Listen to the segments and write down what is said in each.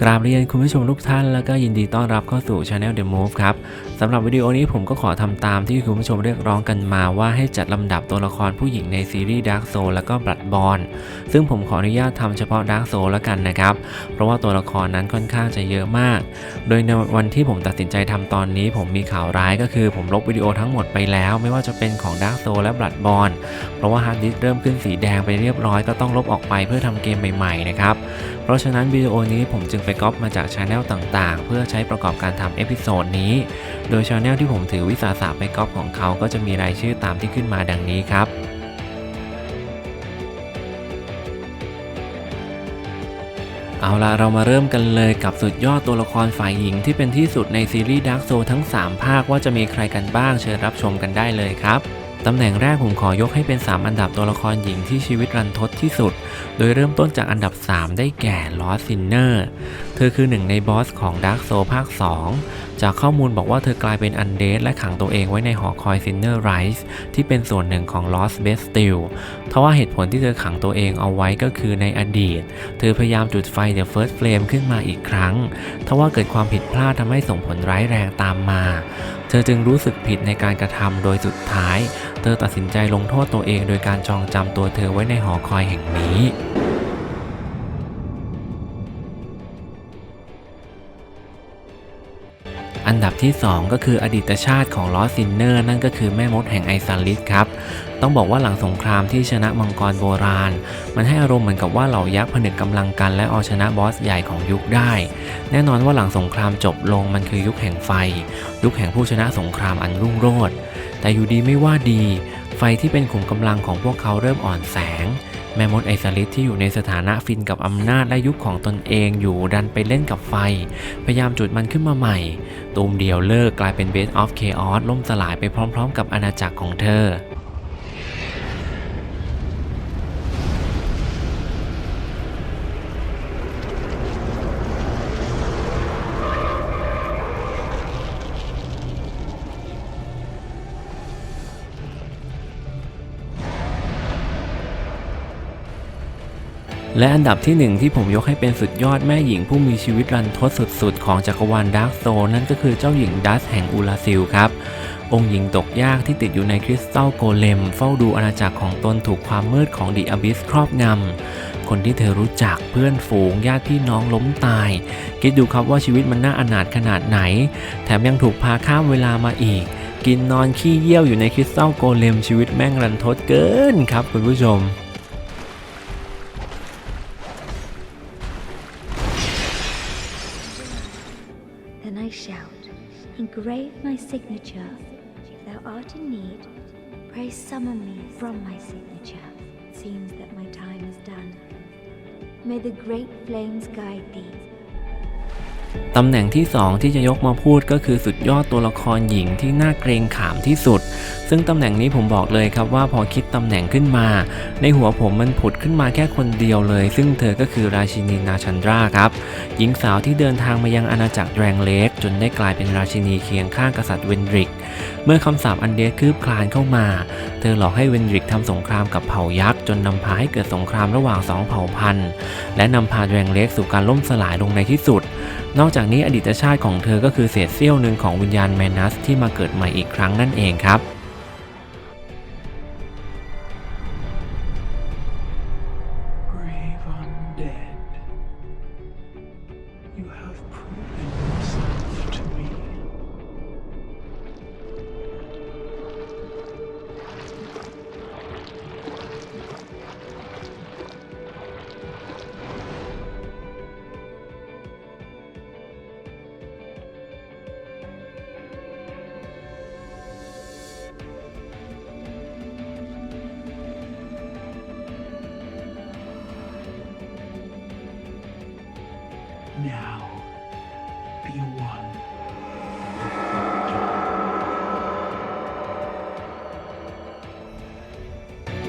กราบเรียนคุณผู้ชมทุกท่านแล้วก็ยินดีต้อนรับเข้าสู่ Channel The Move ครับสำหรับวิดีโอนี้ผมก็ขอทำตามที่คุณผู้ชมเรียกร้องกันมาว่าให้จัดลำดับตัวละครผู้หญิงในซีรีส์ Dark Soul แล้วก็ Bloodborne ซึ่งผมขออนุญาตทำเฉพาะ Dark Soul แล้วกันนะครับ เพราะว่าตัวละครนั้นค่อนข้างจะเยอะมาก โดยในวันที่ผมตัดสินใจทำตอนนี้ ผมมีข่าวร้ายก็คือผมลบวิดีโอทั้งหมดไปแล้ว ไม่ว่าจะเป็นของ Dark Soul และ Bloodborne เพราะว่าฮาร์ดดิสก์เริ่มขึ้นสีแดงไปเรียบร้อยก็ต้องลบออกไปเพื่อทำเกมใหม่ๆนะครับ เพราะฉะนั้นวิดีโอนี้ผมจึงไปก๊อปมาจากช anel ต่างๆ เพื่อใช้ประกอบการทำเอพิโซดนี้ โดยช anel ที่ผมถือวิสาสะไปก๊อปของเขาก็จะมีรายชื่อตามที่ขึ้นมาดังนี้ครับเอาละเรามาเริ่มกันเลยกับสุดยอดตัวละครฝ่ายหญิงที่เป็นที่สุดในซีรีส์ Dark Soul ทั้ง 3 ภาคว่าจะมีใครกันบ้างเชิญรับชมกันได้เลยครับ ตำแหน่งแรกผมขอยกให้เป็น 3 อันดับตัวละครหญิงที่ชีวิตรันทดที่สุด โดยเริ่มต้นจากอันดับ 3 ได้แก่ลอสซินเนอร์ เธอคือหนึ่งในบอสของ Dark Soul ภาค 2 จากข้อมูลบอกว่าเธอกลายเป็นอันเดดและขังตัวเองไว้ในหอคอยซินเนอร์ไรส์ที่เป็นส่วนหนึ่งของ Lost Bastille ทว่าเหตุผลที่เธอขังตัวเองเอาไว้ก็คือในอดีต เธอพยายามจุดไฟ The First Flame ขึ้นมาอีกครั้ง ทว่าเกิดความผิดพลาดทำให้ส่งผลร้ายแรงตามมา เธอจึงรู้สึกผิดในการกระทำโดยสุดท้าย เธอตัดสินใจลงโทษตัวเองโดยการจองจำตัวเธอไว้ในหอคอยแห่งนี้อันดับที่ 2 ก็คืออดีตชาติของลอสซินเนอร์นั่นก็คือแม่มดแห่งไอซาลิสครับ ต้องบอกว่าหลังสงครามที่ชนะมังกรโบราณ มันให้อารมณ์เหมือนกับว่าเหล่ายักษ์ผนึกกำลังกันและเอาชนะบอสใหญ่ของยุคได้ แน่นอนว่าหลังสงครามจบลงมันคือยุคแห่งไฟ ยุคแห่งผู้ชนะสงครามอันรุ่งโรจน์ แต่อยู่ดีไม่ว่าดี ไฟที่เป็นขุมกำลังของพวกเขาเริ่มอ่อนแสง แม่มดไอซาลิสที่อยู่ในสถานะฟินกับอำนาจและยุคของตนเองอยู่ดันไปเล่นกับไฟ พยายามจุดมันขึ้นมาใหม่ ตูมเดียวเลิกกลายเป็นเบสออฟเคออสล่มสลายไปพร้อม ๆ กับอาณาจักรของเธอ และอันดับที่หนึ่งที่ผมยกให้เป็นสุดยอดแม่หญิงผู้มีชีวิตรันทดสุดๆ ของจักรวาลดาร์กโซนั่นก็คือเจ้าหญิงดัสแห่งอูลาซิลครับ องค์หญิงตกยากที่ติดอยู่ในคริสตัลโกเลม เฝ้าดูอาณาจักรของตนถูกความมืดของดิอบิสครอบงำ คนที่เธอรู้จักเพื่อนฝูงญาติพี่น้องล้มตาย คิดดูครับว่าชีวิตมันน่าอนาถขนาดไหน แถมยังถูกพาข้ามเวลามาอีก กินนอนขี้เยี่ยวอยู่ในคริสตัลโกเลมชีวิตแม่งรันทดเกินครับคุณผู้ชม engrave my signature. If thou art in need, pray summon me from my signature. It seems that my time is done. May the great flames guide thee. ตำแหน่งที่ 2 ที่จะยกมาพูดก็คือสุดยอดตัวละครหญิงที่น่าเกรงขามที่สุด ซึ่งตำแหน่งนี้ผมบอกเลยครับว่าพอคิดตำแหน่งขึ้นมา ในหัวผมมันผุดขึ้นมาแค่คนเดียวเลย ซึ่งเธอก็คือราชินีนาชันดราครับ หญิงสาวที่เดินทางมายังอาณาจักรแดรงเล็กจนได้กลายเป็นราชินีเคียงข้างกษัตริย์เวนดริก เมื่อคำสาปอันเดสคืบคลานเข้ามา เธอหลอกให้เวนดริกทำสงครามกับเผ่ายักษ์จนนำพาให้เกิดสงครามระหว่างสองเผ่าพันธุ์และนำพาแดรงเล็กสู่การล่มสลายลงในที่สุดนอกจากนี้อดีตชาติของเธอก็คือเศษเสี้ยวหนึ่งของวิญญาณแมนัสที่มาเกิดใหม่อีกครั้งนั่นเองครับ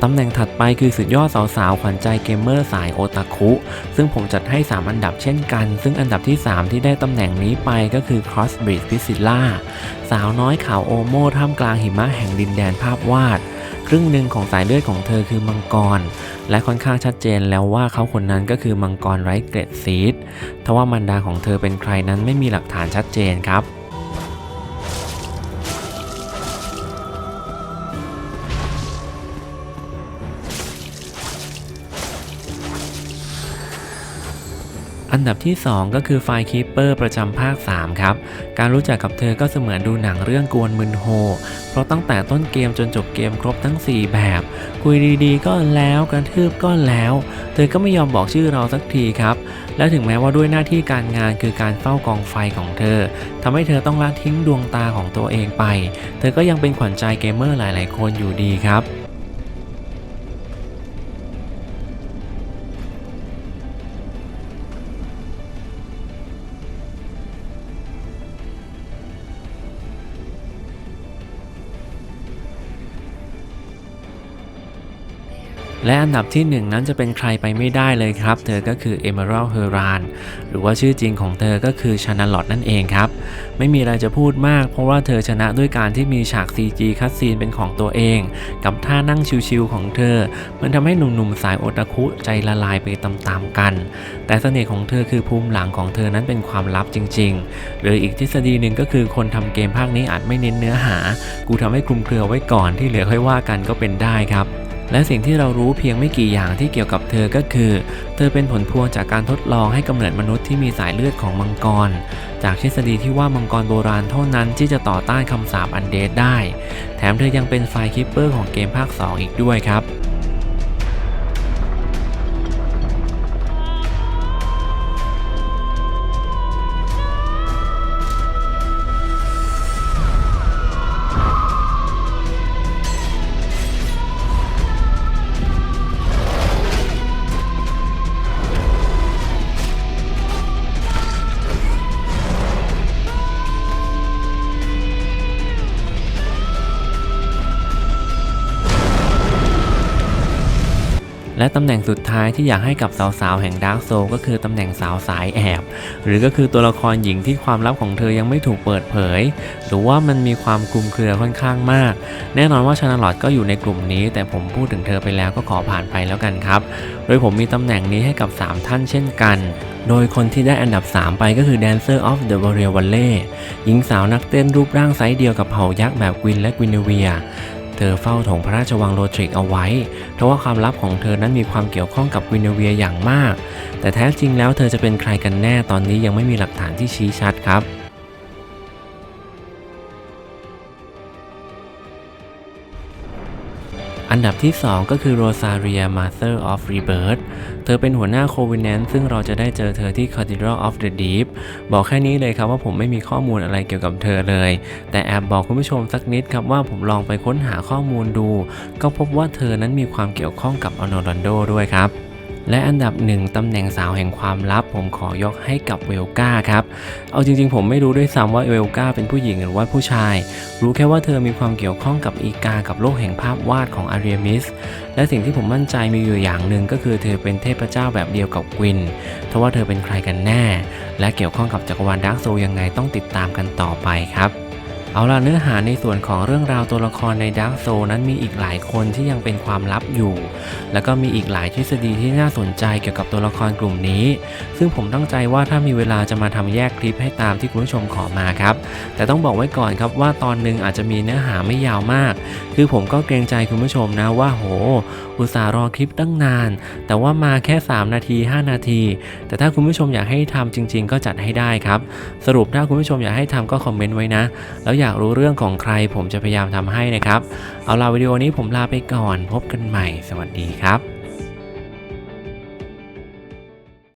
ตำแหน่งถัดไปคือสุดยอดสาวๆ ขวัญใจเกมเมอร์สายโอตาคุ ซึ่งผมจัดให้ 3 อันดับเช่นกัน ซึ่งอันดับที่ 3 ที่ได้ตำแหน่งนี้ไปก็คือ Crossbreed Priscilla สาวน้อยขาวโอโม่ท่ามกลางหิมะแห่งดินแดนภาพวาด ครึ่งหนึ่งของสายเลือดของเธอคือมังกร และค่อนข้างชัดเจนแล้วว่าเขาคนนั้นก็คือมังกรไร้เกร็ดซีดทว่ามันดาของเธอเป็นใครนั้นไม่มีหลักฐานชัดเจนครับ อันดับที่ 2 ก็คือไฟคีเปอร์ประจำภาค 3 ครับ การรู้จักกับเธอก็เสมือนดูหนังเรื่องกวนมึนโฮ เพราะตั้งแต่ต้นเกมจนจบเกมครบทั้ง 4 แบบ คุยดีๆ ก็แล้วกระทืบก็แล้ว เธอก็ไม่ยอมบอกชื่อเราสักทีครับ และถึงแม้ว่าด้วยหน้าที่การงานคือการเฝ้ากองไฟของเธอทำให้เธอต้องละทิ้งดวงตาของตัวเองไป เธอก็ยังเป็นขวัญใจเกมเมอร์หลาย ๆ คนอยู่ดีครับ และอันดับที่หนึ่งนั้นจะเป็นใครไปไม่ได้เลยครับ เธอก็คือ Emerald h e r a n หรือว่าชื่อจริงของเธอก็คือชานาลอตนั่นเองครับ ไม่มีอะไรจะพูดมาก เพราะว่าเธอชนะด้วยการที่มีฉาก CG คัดซีนเป็นของตัวเอง กับท่านั่งชิวๆของเธอ มันทำให้หนุ่มๆสายโอตาคุใจละลายไปตามๆกัน แต่เสน่ห์ของเธอคือภูมิหลังของเธอนั้นเป็นความลับจริง ๆ หรืออีกทฤษฎีหนึ่งก็คือคนทำเกมภาคนี้อาจไม่เน้นเนื้อหา กูทำให้คลุมเครือไว้ก่อนที่เหลือค่อยว่ากันก็เป็นได้ครับ และสิ่งที่เรารู้เพียงไม่กี่อย่างที่เกี่ยวกับเธอก็คือ เธอเป็นผลพวงจากการทดลองให้กำเนิดมนุษย์ที่มีสายเลือดของมังกร จากทฤษฎีที่ว่ามังกรโบราณเท่านั้นที่จะต่อต้านคำสาปอันเดดได้ แถมเธอยังเป็นไฟคิปเปอร์ของเกมภาค 2 อีกด้วยครับ และตำแหน่งสุดท้ายที่อยากให้กับสาวๆ แห่งดาร์กโซก็คือตำแหน่งสาวสายแอบ หรือก็คือตัวละครหญิงที่ความลับของเธอยังไม่ถูกเปิดเผย หรือว่ามันมีความคลุมเครือค่อนข้างมาก แน่นอนว่าชานาลอตก็อยู่ในกลุ่มนี้ แต่ผมพูดถึงเธอไปแล้วก็ขอผ่านไปแล้วกันครับ โดยผมมีตำแหน่งนี้ให้กับ 3 ท่านเช่นกันโดยคนที่ได้อันดับ 3 ไปก็คือ Dancer of the Warrior Valley หญิงสาวนักเต้นรูปร่างไซส์เดียวกับเผ่ายักษ์แบบกวินและกวินเวีย เธอเฝ้าถงพระราชวังโรทริกเอาไว้เพราะว่าความลับของเธอนั้นมีความเกี่ยวข้องกับวินเวียอย่างมาก แต่แท้จริงแล้วเธอจะเป็นใครกันแน่ตอนนี้ยังไม่มีหลักฐานที่ชี้ชัดครับ อันดับที่ 2 ก็คือโรซาเรีย Master of Rebirth เธอเป็นหัวหน้าโควินแนนซึ่งเราจะได้เจอเธอที่ Cathedral of the Deep บอกแค่นี้เลยครับว่าผมไม่มีข้อมูลอะไรเกี่ยวกับเธอเลย แต่แอบบอกคุณผู้ชมสักนิดครับว่าผมลองไปค้นหาข้อมูลดู ก็พบว่าเธอนั้นมีความเกี่ยวข้องกับอโนรันโดด้วยครับ และอันดับหนึ่งตำแหน่งสาวแห่งความลับ ผมขอยกให้กับเวลกาครับ เอาจริงๆ ผมไม่รู้ด้วยซ้ำว่าเวลกาเป็นผู้หญิงหรือว่าผู้ชาย รู้แค่ว่าเธอมีความเกี่ยวข้องกับอีกากับโลกแห่งภาพวาดของอารีมิส และสิ่งที่ผมมั่นใจมีอยู่อย่างหนึ่งก็คือเธอเป็นเทพเจ้าแบบเดียวกับกวินทว่าเธอเป็นใครกันแน่ และเกี่ยวข้องกับจักรวาลดาร์กโซยังไงต้องติดตามกันต่อไปครับ เอาล่ะเนื้อหาในส่วนของเรื่องราวตัวละครในดาร์กโซนั้นมีอีกหลายคนที่ยังเป็นความลับอยู่ แล้วก็มีอีกหลายทฤษฎีที่น่าสนใจเกี่ยวกับตัวละครกลุ่มนี้ ซึ่งผมตั้งใจว่าถ้ามีเวลาจะมาทำแยกคลิปให้ตามที่คุณผู้ชมขอมาครับ แต่ต้องบอกไว้ก่อนครับว่าตอนหนึงอาจจะมีเนื้อหาไม่ยาวมาก คือผมก็เกรงใจคุณผู้ชมนะว่าโห อุตส่าห์รอคลิปตั้งนาน แต่ว่ามาแค่ 3 นาที 5 นาที แต่ถ้าคุณผู้ชมอยากให้ทำจริง ๆ ก็จัดให้ได้ครับ สรุปถ้าคุณผู้ชมอยากให้ทำก็คอมเมนต์ไว้นะ แล้วอยากรู้เรื่องของใคร ผมจะพยายามทำให้นะครับ เอาล่ะวิดีโอนี้ผมลาไปก่อน พบกันใหม่ สวัสดีครับ